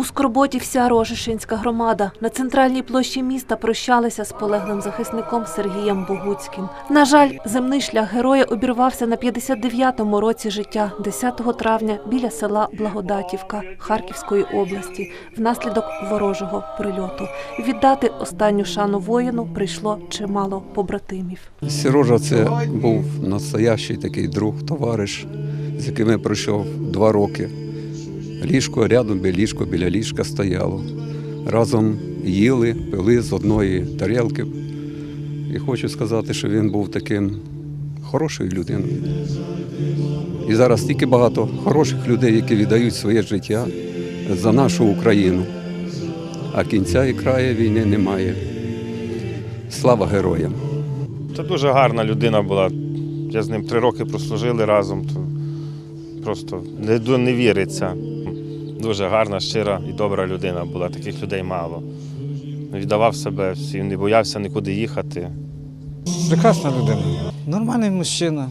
У скорботі вся Рожешинська громада на центральній площі міста прощалися з полеглим захисником Сергієм Богуцьким. На жаль, земний шлях героя обірвався на 59-му році життя, 10 травня біля села Благодатівка Харківської області, внаслідок ворожого прильоту. Віддати останню шану воїну прийшло чимало побратимів. Сірожа це був настоящий такий друг, товариш, з яким я пройшов два роки. Ліжко рядом біля ліжко біля ліжка стояло. Разом їли, пили з одної тарілки. І хочу сказати, що він був таким хорошою людиною. І зараз стільки багато хороших людей, які віддають своє життя за нашу Україну. А кінця і краю війни немає. Слава героям! Це дуже гарна людина була. Я з ним три роки прослужили разом. То просто не віриться. Дуже гарна, щира і добра людина була. Таких людей мало. Віддавав себе всім, не боявся нікуди їхати. Прекрасна людина. Нормальний мужчина.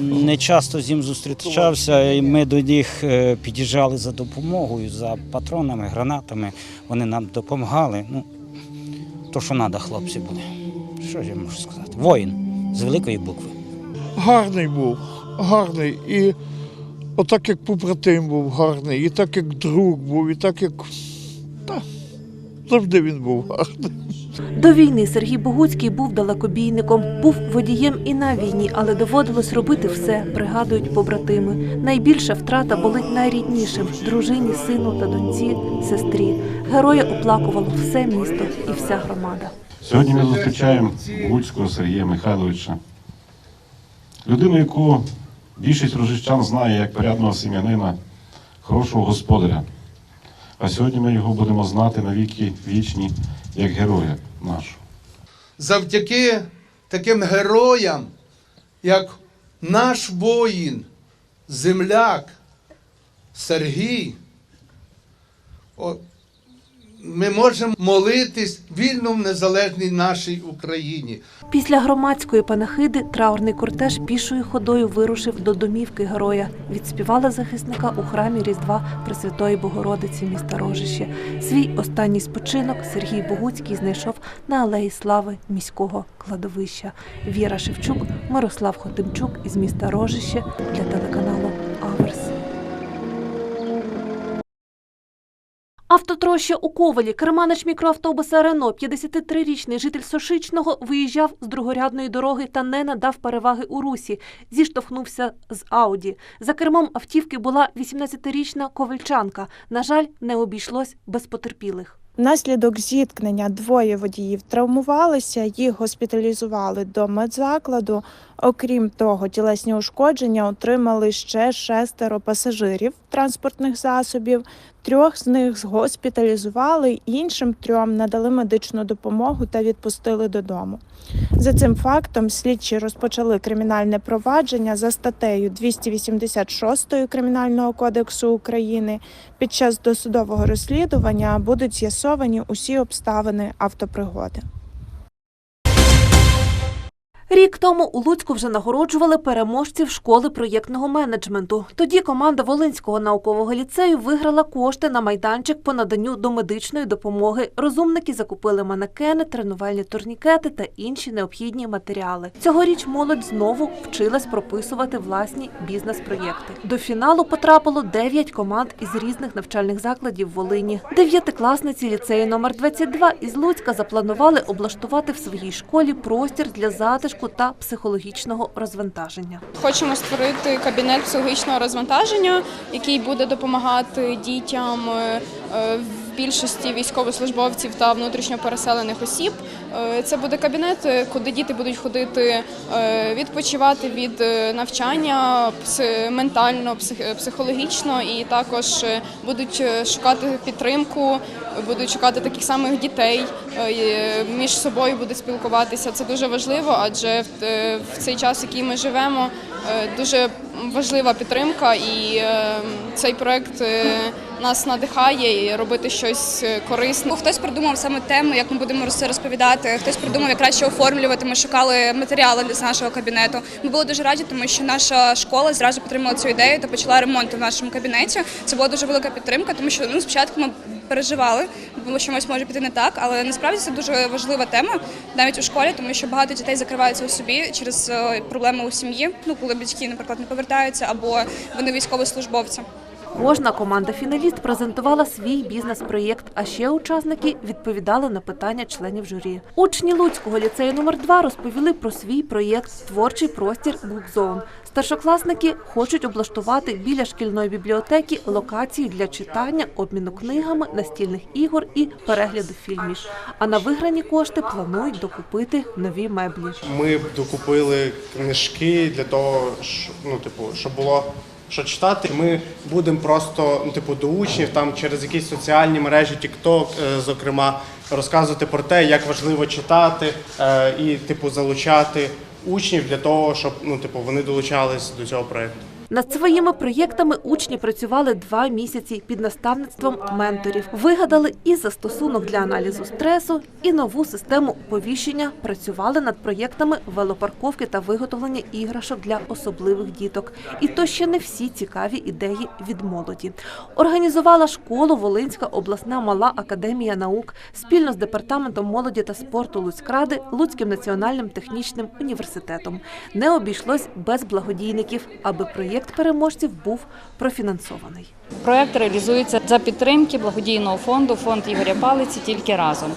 Не часто з ним зустрічався, і ми до них е, під'їжджали за допомогою, за патронами, гранатами. Вони нам допомагали. Ну, то, що треба, хлопці були. Що ж я можу сказати? Воїн з великої букви. гарний був, гарний. І отак як побратим був гарний, і так як друг був, і так як. Та, завжди він був гарний. До війни Сергій Богуцький був далекобійником, був водієм і на війні, але доводилось робити все, пригадують побратими. Найбільша втрата болить найріднішим дружині, сину та доньці, сестрі. Героя оплакувало все місто і вся громада. Сьогодні ми зустрічаємо Гуцького Сергія Михайловича, людину, яку більшість рожищан знає як порядного сім'янина, хорошого господаря. А сьогодні ми його будемо знати навіки вічні як героя нашого. завдяки таким героям, як наш воїн, земляк Сергій, о, ми можемо молитись вільно в незалежній нашій Україні. Після громадської панахиди траурний кортеж пішою ходою вирушив до домівки героя. Відспівали захисника у храмі Різдва Пресвятої Богородиці міста Рожище. Свій останній спочинок Сергій Богуцький знайшов на алеї слави міського кладовища. Віра Шевчук, Мирослав Хотимчук із міста Рожище для телеканалу Автотроща у Ковалі. Керманич мікроавтобуса Рено, 53-річний житель Сошичного, виїжджав з другорядної дороги та не надав переваги у русі. Зіштовхнувся з Ауді. За кермом автівки була 18-річна ковальчанка. На жаль, не обійшлось без потерпілих. Внаслідок зіткнення двоє водіїв травмувалися, їх госпіталізували до медзакладу. Окрім того, тілесні ушкодження отримали ще шестеро пасажирів транспортних засобів. Трьох з них госпіталізували, іншим трьом надали медичну допомогу та відпустили додому. За цим фактом слідчі розпочали кримінальне провадження за статтею 286 Кримінального кодексу України. Під час досудового розслідування будуть з'ясовані усі обставини автопригоди. Рік тому у Луцьку вже нагороджували переможців школи проєктного менеджменту. Тоді команда Волинського наукового ліцею виграла кошти на майданчик по наданню домедичної допомоги. Розумники закупили манекени, тренувальні турнікети та інші необхідні матеріали. Цьогоріч молодь знову вчилась прописувати власні бізнес-проєкти. До фіналу потрапило 9 команд із різних навчальних закладів Волині. Дев'ятикласниці ліцею номер 22 із Луцька запланували облаштувати в своїй школі простір для затишку та психологічного розвантаження. Хочемо створити кабінет психологічного розвантаження, який буде допомагати дітям е, е, більшості військовослужбовців та внутрішньо переселених осіб. Е, Це буде кабінет, е, куди діти будуть ходити е, відпочивати від навчання ментально, психологічно, і також будуть шукати підтримку, будуть шукати таких самих дітей, між собою будуть спілкуватися. Це дуже важливо, адже в, цей час, в який ми живемо, дуже важлива підтримка, і цей проект нас надихає і робити щось е, корисне. Хтось придумав саме тему, як ми будемо розповідати. Хтось придумав, як краще оформлювати. Ми шукали матеріали для нашого кабінету. Ми були дуже раді, тому що наша школа зразу підтримала цю ідею та почала ремонт в нашому кабінеті. Це була дуже велика підтримка, тому що ну спочатку ми переживали, що щось може піти не так, але насправді це дуже важлива тема навіть у школі, тому що багато дітей закриваються у собі через е, проблеми у сім'ї. Ну коли батьки, наприклад, не повертаються або вони військовослужбовці. Кожна команда фіналіст презентувала свій бізнес-проєкт, а ще учасники відповідали на питання членів журі. Учні Луцького ліцею номер 2 розповіли про свій проєкт Творчий простір Букзон. Старшокласники хочуть облаштувати біля шкільної бібліотеки локацію для читання, обміну книгами, настільних ігор і перегляду фільмів. А на виграні кошти планують докупити нові меблі. Ми докупили книжки для того, щоб, ну, типу, щоб було що читати. Ми будемо просто ну, типу, до учнів там через якісь соціальні мережі, TikTok, е, зокрема, розказувати про те, як важливо читати е, і типу залучати учнів для того, щоб ну, типу, вони долучались до цього проекту. Над своїми проєктами учні працювали два місяці під наставництвом менторів. Вигадали і застосунок для аналізу стресу, і нову систему оповіщення. Працювали над проєктами велопарковки та виготовлення іграшок для особливих діток. І то ще не всі цікаві ідеї від молоді. Організувала школу Волинська обласна мала академія наук спільно з департаментом молоді та спорту Луцькради, Луцьким національним технічним університетом. Не обійшлось без благодійників, аби проєкт переможців був профінансований. Проект реалізується за підтримки благодійного фонду фонд Ігоря Палиці тільки разом.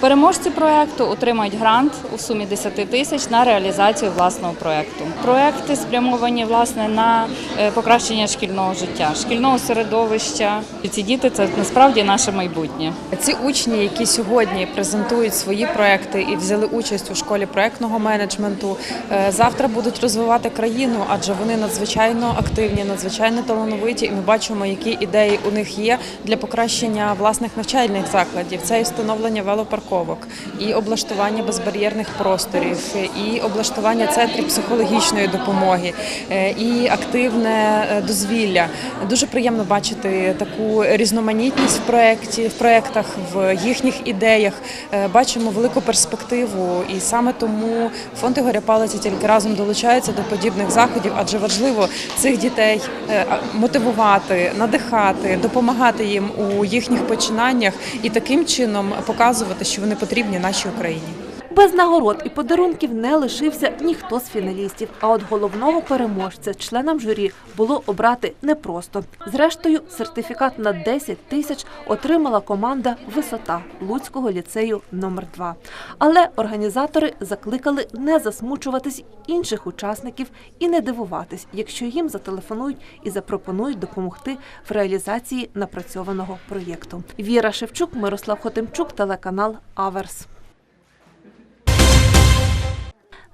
Переможці проекту отримають грант у сумі 10 тисяч на реалізацію власного проекту. Проекти спрямовані власне на е, покращення шкільного життя, шкільного середовища. Ці діти це насправді наше майбутнє. Ці учні, які сьогодні презентують свої проекти і взяли участь у школі проектного менеджменту, е, завтра будуть розвивати країну, адже вони надзвичайно активні, надзвичайно талановиті, і ми бачимо, які ідеї у них є для покращення власних навчальних закладів. Це і встановлення велопарковок, і облаштування безбар'єрних просторів, і облаштування центрів психологічної допомоги, е, і активне е, дозвілля. Дуже приємно бачити таку різноманітність в проєкті, в проєктах, в їхніх ідеях. Е, Бачимо велику перспективу, і саме тому фонд Ігоря Палиці тільки разом долучається до подібних заходів, адже важливо цих дітей е, мотивувати, надихати, допомагати їм у їхніх починаннях і таким чином показувати, що вони потрібні нашій Україні. Без нагород і подарунків не лишився ніхто з фіналістів. А от головного переможця членам журі було обрати непросто. Зрештою, сертифікат на 10 тисяч отримала команда Висота Луцького ліцею номер 2 Але організатори закликали не засмучуватись інших учасників і не дивуватись, якщо їм зателефонують і запропонують допомогти в реалізації напрацьованого проєкту. Віра Шевчук, Мирослав Хотимчук, телеканал Аверс.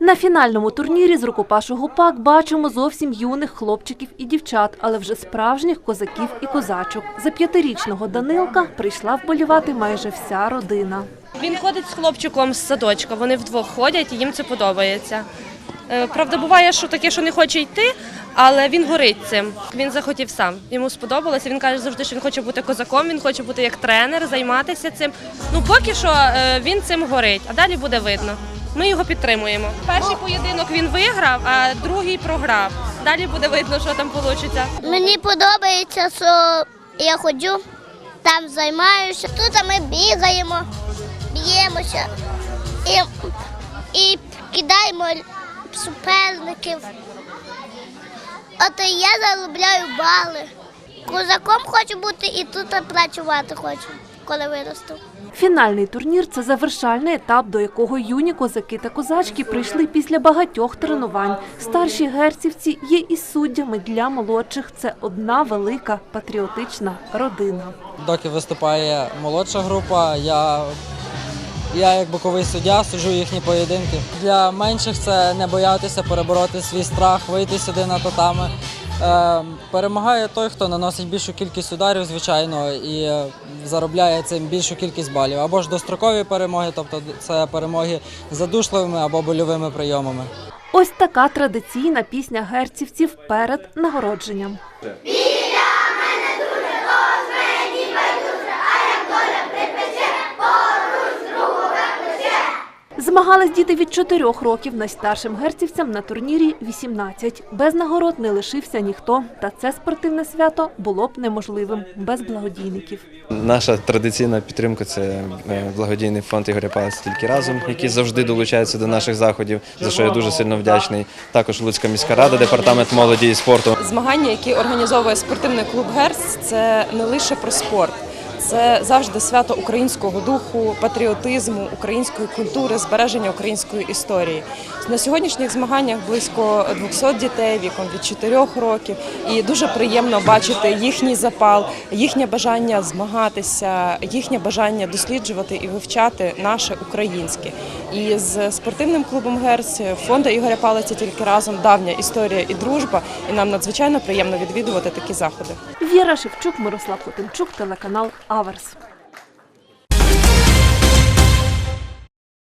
На фінальному турнірі з рукопашу гупак бачимо зовсім юних хлопчиків і дівчат, але вже справжніх козаків і козачок. За п'ятирічного Данилка прийшла вболівати майже вся родина. Він ходить з хлопчиком з садочка. Вони вдвох ходять і їм це подобається. Е, Правда, буває, що таке, що не хоче йти, але він горить цим. Він захотів сам. Йому сподобалося. Він каже завжди, що він хоче бути козаком, він хоче бути як тренер, займатися цим. Ну поки що е, він цим горить, а далі буде видно. Ми його підтримуємо. Перший поєдинок він виграв, а другий програв. Далі буде видно, що там вийде. Мені подобається, що я ходжу, там займаюся. Тут ми бігаємо, б'ємося і, і кидаємо суперників. От я заробляю бали. Козаком хочу бути і тут працювати хочу, коли виросту. Фінальний турнір це завершальний етап, до якого юні козаки та козачки прийшли після багатьох тренувань. Старші герцівці є і суддями для молодших. Це одна велика патріотична родина. Доки виступає молодша група, я, я як боковий суддя суджу їхні поєдинки. Для менших це не боятися перебороти свій страх, вийти сюди на татами. Е, перемагає той, хто наносить більшу кількість ударів, звичайно, і е, заробляє цим більшу кількість балів. Або ж дострокові перемоги, тобто це перемоги задушливими або больовими прийомами. Ось така традиційна пісня герцівців перед нагородженням. Біля мене дуже добре, Змагались діти від 4 років, найстаршим герцівцям на турнірі 18. Без нагород не лишився ніхто, та це спортивне свято було б неможливим без благодійників. Наша традиційна підтримка це е, благодійний фонд Ігоря Палець тільки разом, який завжди долучається до наших заходів, за що я дуже сильно вдячний. Також Луцька міська рада, департамент молоді і спорту. Змагання, які організовує спортивний клуб Герц, це не лише про спорт. Це завжди свято українського духу, патріотизму, української культури, збереження української історії. На сьогоднішніх змаганнях близько 200 дітей віком від 4 років, і дуже приємно бачити їхній запал, їхнє бажання змагатися, їхнє бажання досліджувати і вивчати наше українське. І з спортивним клубом Герц фонду Ігоря Палиця тільки разом давня історія і дружба. І нам надзвичайно приємно відвідувати такі заходи. Віра Шевчук, Мирослав Котимчук, телеканал Аверс.